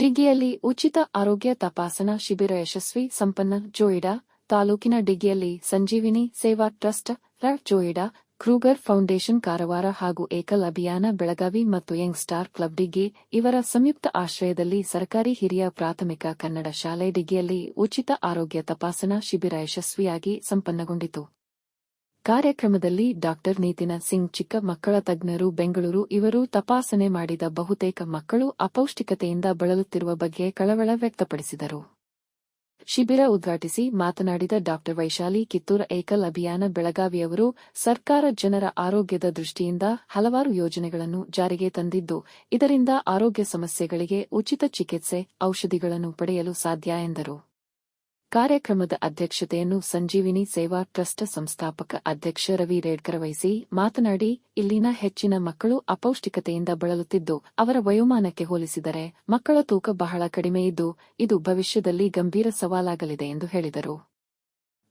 ಡಿಗ್ಗಿಯಲ್ಲಿ ಉಚಿತ ಆರೋಗ್ಯ ತಪಾಸಣಾ ಶಿಬಿರ ಯಶಸ್ವಿ ಸಂಪನ್ನ ಜೋಯಿಡಾ, ತಾಲೂಕಿನ ಡಿಗ್ಗಿಯಲ್ಲಿ Sanjeevini Seva trust Joida, Kruger foundation Karwar ಹಾಗೂ ಏಕಲ್ ಅಭಿಯಾನ ಬೆಳಗಾವಿ ಮತ್ತು ಯಂಗ್ ಸ್ಟಾರ್ ಕ್ಲಬ್ ಡಿಗ್ಗಿ ಇವರ ಸಂಯುಕ್ತ ಆಶ್ರಯದಲ್ಲಿ ಸರ್ಕಾರಿ ಹಿರಿಯ ಪ್ರಾಥಮಿಕ ಕನ್ನಡ ಶಾಲೆ ಡಿಗ್ಗಿಯಲ್ಲಿ ಉಚಿತ ಆರೋಗ್ಯ ತಪಾಸಣಾ ಶಿಬಿರ ಯಶಸ್ವಿಯಾಗಿ ಸಂಪನ್ನಗೊಂಡಿತು. ಕಾರ್ಯಕ್ರಮದಲ್ಲಿ ಡಾಕ್ಟರ್ ನೀತಿನ ಸಿಂಗ್, ಚಿಕ್ಕ ಮಕ್ಕಳ ತಜ್ಞರು, ಬೆಂಗಳೂರು, ಇವರು ತಪಾಸಣೆ ಮಾಡಿದ ಬಹುತೇಕ ಮಕ್ಕಳು ಅಪೌಷ್ಟಿಕತೆಯಿಂದ ಬಳಲುತ್ತಿರುವ ಬಗ್ಗೆ ಕಳವಳ ವ್ಯಕ್ತಪಡಿಸಿದರು. ಶಿಬಿರ ಉದ್ಘಾಟಿಸಿ ಮಾತನಾಡಿದ ಡಾಕ್ಟರ್ ವೈಶಾಲಿ, ಕಿತ್ತೂರ ಏಕಲ್ ಅಭಿಯಾನ ಬೆಳಗಾವಿಯವರು ಸರ್ಕಾರ ಜನರ ಆರೋಗ್ಯದ ದೃಷ್ಟಿಯಿಂದ ಹಲವಾರು ಯೋಜನೆಗಳನ್ನು ಜಾರಿಗೆ ತಂದಿದ್ದು, ಇದರಿಂದ ಆರೋಗ್ಯ ಸಮಸ್ಯೆಗಳಿಗೆ ಉಚಿತ ಚಿಕಿತ್ಸೆ, ಔಷಧಿಗಳನ್ನು ಪಡೆಯಲು ಸಾಧ್ಯ ಎಂದರು. ಕಾರ್ಯಕ್ರಮದ ಅಧ್ಯಕ್ಷತೆಯನ್ನು ಸಂಜೀವಿನಿ ಸೇವಾ ಟ್ರಸ್ಟ್ ಸಂಸ್ಥಾಪಕ ಅಧ್ಯಕ್ಷ ರವಿ ರೇಡ್ಕರ್ ವಹಿಸಿ ಮಾತನಾಡಿ, ಇಲ್ಲಿನ ಹೆಚ್ಚಿನ ಮಕ್ಕಳು ಅಪೌಷ್ಟಿಕತೆಯಿಂದ ಬಳಲುತ್ತಿದ್ದು, ಅವರ ವಯೋಮಾನಕ್ಕೆ ಹೋಲಿಸಿದರೆ ಮಕ್ಕಳ ತೂಕ ಬಹಳ ಕಡಿಮೆ ಇದ್ದು, ಇದು ಭವಿಷ್ಯದಲ್ಲಿ ಗಂಭೀರ ಸವಾಲಾಗಲಿದೆ ಎಂದು ಹೇಳಿದರು.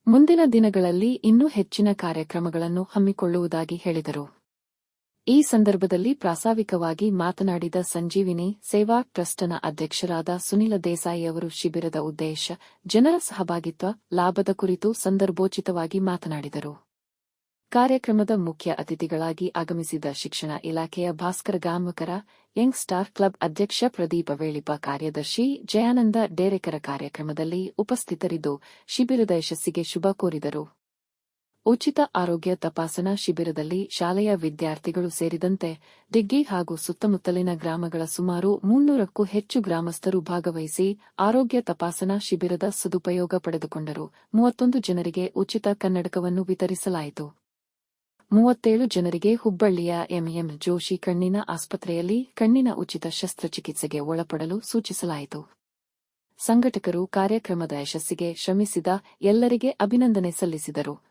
ಮುಂದಿನ ದಿನಗಳಲ್ಲಿ ಇನ್ನೂ ಹೆಚ್ಚಿನ ಕಾರ್ಯಕ್ರಮಗಳನ್ನು ಹಮ್ಮಿಕೊಳ್ಳುವುದಾಗಿ ಹೇಳಿದರು. ಈ ಸಂದರ್ಭದಲ್ಲಿ ಪ್ರಾಸ್ತಾವಿಕವಾಗಿ ಮಾತನಾಡಿದ ಸಂಜೀವಿನಿ ಸೇವಾ ಟ್ರಸ್ಟ್ನ ಅಧ್ಯಕ್ಷರಾದ ಸುನಿಲ ದೇಸಾಯಿ ಅವರು ಶಿಬಿರದ ಉದ್ದೇಶ, ಜನರ ಸಹಭಾಗಿತ್ವ, ಲಾಭದ ಕುರಿತು ಸಂದರ್ಭೋಚಿತವಾಗಿ ಮಾತನಾಡಿದರು. ಕಾರ್ಯಕ್ರಮದ ಮುಖ್ಯ ಅತಿಥಿಗಳಾಗಿ ಆಗಮಿಸಿದ ಶಿಕ್ಷಣ ಇಲಾಖೆಯ Bhaskar Gamkar, young star club ಅಧ್ಯಕ್ಷ ಪ್ರದೀಪ ವೇಳಿಪ ಕಾರ್ಯದರ್ಶಿ ಜಯಾನಂದ ಡೇರೆಕರ ಕಾರ್ಯಕ್ರಮದಲ್ಲಿ ಉಪಸ್ಥಿತರಿದ್ದು, ಶಿಬಿರದ ಯಶಸ್ಸಿಗೆ ಶುಭ ಕೋರಿದರು. ಉಚಿತ ಆರೋಗ್ಯ ತಪಾಸಣಾ ಶಿಬಿರದಲ್ಲಿ ಶಾಲೆಯ ವಿದ್ಯಾರ್ಥಿಗಳು ಸೇರಿದಂತೆ ದಿಗ್ಗಿ ಹಾಗೂ ಸುತ್ತಮುತ್ತಲಿನ ಗ್ರಾಮಗಳ ಸುಮಾರು ಮುನ್ನೂರಕ್ಕೂ ಹೆಚ್ಚು ಗ್ರಾಮಸ್ಥರು ಭಾಗವಹಿಸಿ ಆರೋಗ್ಯ ತಪಾಸಣಾ ಶಿಬಿರದ ಸದುಪಯೋಗ ಪಡೆದುಕೊಂಡರು. ಮೂವತ್ತೊಂದು ಜನರಿಗೆ ಉಚಿತ ಕನ್ನಡಕವನ್ನು ವಿತರಿಸಲಾಯಿತು. ಮೂವತ್ತೇಳು ಜನರಿಗೆ ಹುಬ್ಬಳ್ಳಿಯ ಎಂಎಂ ಜೋಶಿ ಕಣ್ಣಿನ ಆಸ್ಪತ್ರೆಯಲ್ಲಿ ಕಣ್ಣಿನ ಉಚಿತ ಶಸ್ತ್ರಚಿಕಿತ್ಸೆಗೆ ಒಳಪಡಲು ಸೂಚಿಸಲಾಯಿತು. ಸಂಘಟಕರು ಕಾರ್ಯಕ್ರಮದ ಯಶಸ್ಸಿಗೆ ಶ್ರಮಿಸಿದ ಎಲ್ಲರಿಗೆ ಅಭಿನಂದನೆ ಸಲ್ಲಿಸಿದರು.